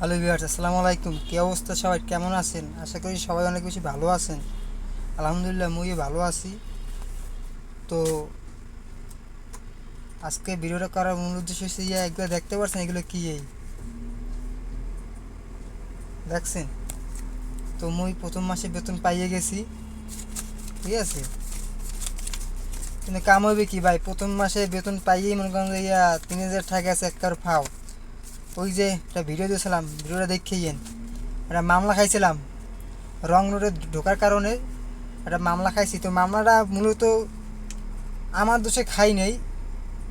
Hello viewers আসসালামু আলাইকুম। কী অবস্থা সবাই? কেমন আছেন? আশা করি সবাই অনেক বেশি ভালো আছেন। আলহামদুলিল্লাহ, মুইও ভালো আছি। তো আজকে ভিডিওটা করার মূল উদ্দেশ্য হচ্ছে ইয়ে একবার দেখতে পাচ্ছেন এগুলো কী এই? দেখছেন? তো মুই প্রথম মাসে বেতন পাইয়ে গেছি। ঠিক আছে? কিন্তু কাম হবে কি ভাই? প্রথম মাসে বেতন পাইয়েই মনে করেন ইয়া তিন হাজার টাকা আছে একটার ফাও। ওই যে একটা ভিডিও দিয়েছিলাম ভিডিওটা দেখেইন একটা মামলা খাইছিলাম। রং রোডে ঢোকার কারণে একটা মামলা খাইছি। তো মামলাটা মূলত আমার দোষে খাই নেই।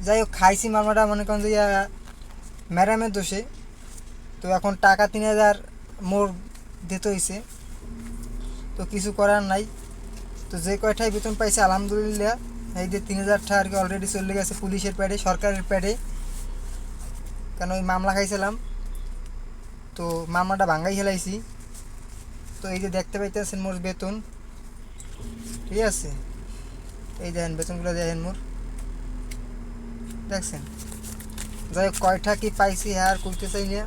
যাই হোক, খাইছি মামলাটা, মনে করেন যে ম্যাডামের দোষে। তো এখন টাকা তিন হাজার মোর দিতে হয়েছে তো কিছু করার নাই। তো যে কয়টাই বেতন পাইছে, আলহামদুলিল্লাহ। এই যে তিন হাজার টাকা আর কি অলরেডি চলে গেছে পুলিশের প্যাডে, সরকারের প্যাডে। কেন ওই মামলা খাইছিলাম? তো মামলাটা ভাঙ্গাই খেলাইছি তো এই যে দেখতে পাইতেছেন মোর বেতন। ঠিক আছে? এই দেখেন বেতনগুলো দেখেন মোর। দেখছেন? যাই হোক কয়টা কি পাইছি হ্যাঁ আর করতে চাই না।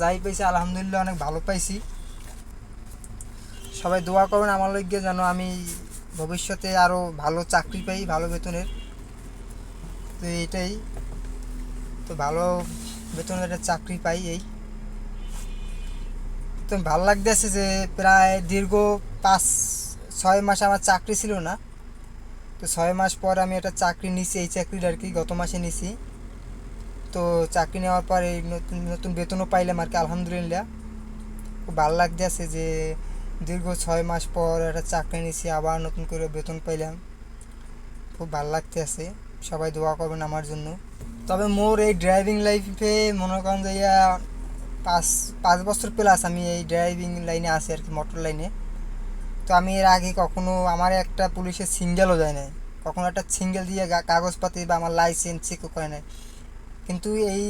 যাই পাইছি, আলহামদুলিল্লাহ অনেক ভালো পাইছি। সবাই দোয়া করবেন আমার লইগে যেন আমি ভবিষ্যতে আরও ভালো চাকরি পাই, ভালো বেতনের। তো এইটাই। তো ভালো বেতনের একটা চাকরি পাই এই। তো ভালো লাগতেছে যে প্রায় দীর্ঘ পাঁচ, ছয় মাস আমার চাকরি ছিল না। তো ছয় মাস পর আমি একটা চাকরি নিছি, এই চাকরিটা আর কি গত মাসে নিছি। তো চাকরি নেওয়ার পর এই নতুন নতুন বেতনও পাইলাম আর কি, আলহামদুলিল্লাহ। খুব ভালো লাগতেছে যে দীর্ঘ ছয় মাস পর একটা চাকরি নিছি, আবার নতুন করে বেতন পাইলাম। খুব ভালো লাগতেছে। সবাই দোয়া করবেন আমার জন্য। তবে মোর এই ড্রাইভিং লাইফে মনে করেন যে পাঁচ পাঁচ বছর প্লাস আমি এই ড্রাইভিং লাইনে আছি আর কি মোটর লাইনে তো আমি এর আগে কখনো আমার একটা পুলিশের সিঙ্গেলও যায় নাই। কখনো একটা সিঙ্গেল দিয়ে কাগজপাতি বা আমার লাইসেন্স চেকও করে নাই। কিন্তু এই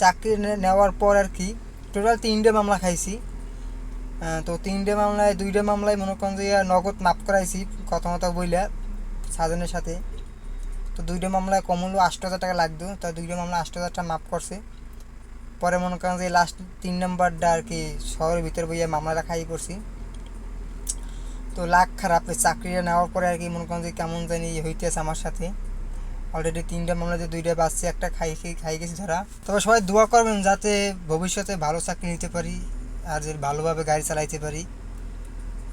চাকরি নেওয়ার পর আর কি টোটাল তিনটে মামলা খাইছি। তো তিনটে মামলায়, দুইটা মামলায় মনে করেন যে নগদ মাপ করাইছি, কথা মতো বইলা, সাজনের সাথে। তো দুইটা মামলায় কম হলো আট হাজার টাকা লাগতো। তো দুইটা মামলা আট হাজার টাকা মাফ করছে। পরে মনে করেন যে লাস্ট তিন নম্বরটা আর কি শহরের ভিতরে বইয়া মামলাটা খাই করছি। তো লাখ খারাপ চাকরিটা নেওয়ার পরে আর কি মনে করেন যে কেমন জানি হইতেছে আমার সাথে। অলরেডি তিনটা মামলাতে দুইটা বাচ্চা একটা খাই খেয়ে খাই গেছি ধরা। তবে সবাই দোয়া করবেন যাতে ভবিষ্যতে ভালো চাকরি নিতে পারি আর যে ভালোভাবে গাড়ি চালাইতে পারি,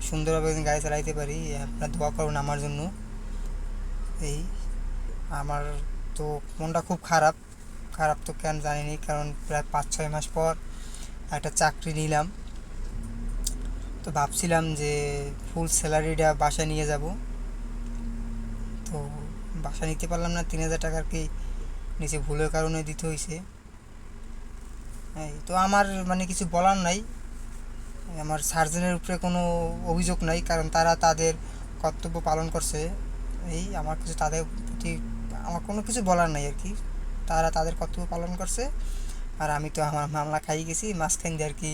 সুন্দরভাবে গাড়ি চালাইতে পারি, আপনার দোয়া করবেন আমার জন্য। এই। আমার তো মনটা খুব খারাপ। খারাপ তো কেন জানিনি, কারণ প্রায় পাঁচ ছয় মাস পর একটা চাকরি নিলাম। তো ভাবছিলাম যে ফুল স্যালারিটা বাসায় নিয়ে যাব। তো বাসা নিতে পারলাম না, তিন হাজার টাকার কি নিচে ভুলের কারণে দিতে হয়েছে তো আমার মানে কিছু বলার নাই। আমার সার্জনের উপরে কোনো অভিযোগ নাই, কারণ তারা তাদের কর্তব্য পালন করছে। এই আমার কিছু তাদের প্রতি আমার কোনো কিছু বলার নাই আর কি। তারা তাদের কর্তব্য পালন করছে। আর আমি তো আমার মামলা খাই গেছি, মাঝখান দিয়ে আর কি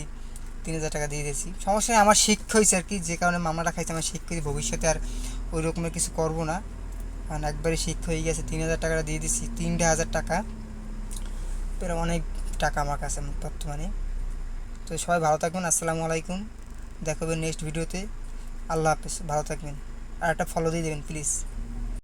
তিন হাজার টাকা দিয়ে দিয়েছি। সমস্যা আমার শিক্ষা হয়েছে আর কি, যে কারণে মামলাটা খাইছে আমার শিক্ষা হয়েছে। ভবিষ্যতে আর ওই রকমের কিছু করব না। কারণ একবারে শিক্ষা হয়ে গেছে, তিন হাজার টাকাটা দিয়ে দিচ্ছি তিনটে হাজার টাকা। প্রায় অনেক টাকা আমার কাছে বর্তমানে। তো সবাই ভালো থাকবেন, আসসালামু আলাইকুম। দেখাবেন নেক্সট ভিডিওতে। আল্লাহ হাফেজ, ভালো থাকবেন। আর একটা ফলো দিয়ে দেবেন প্লিজ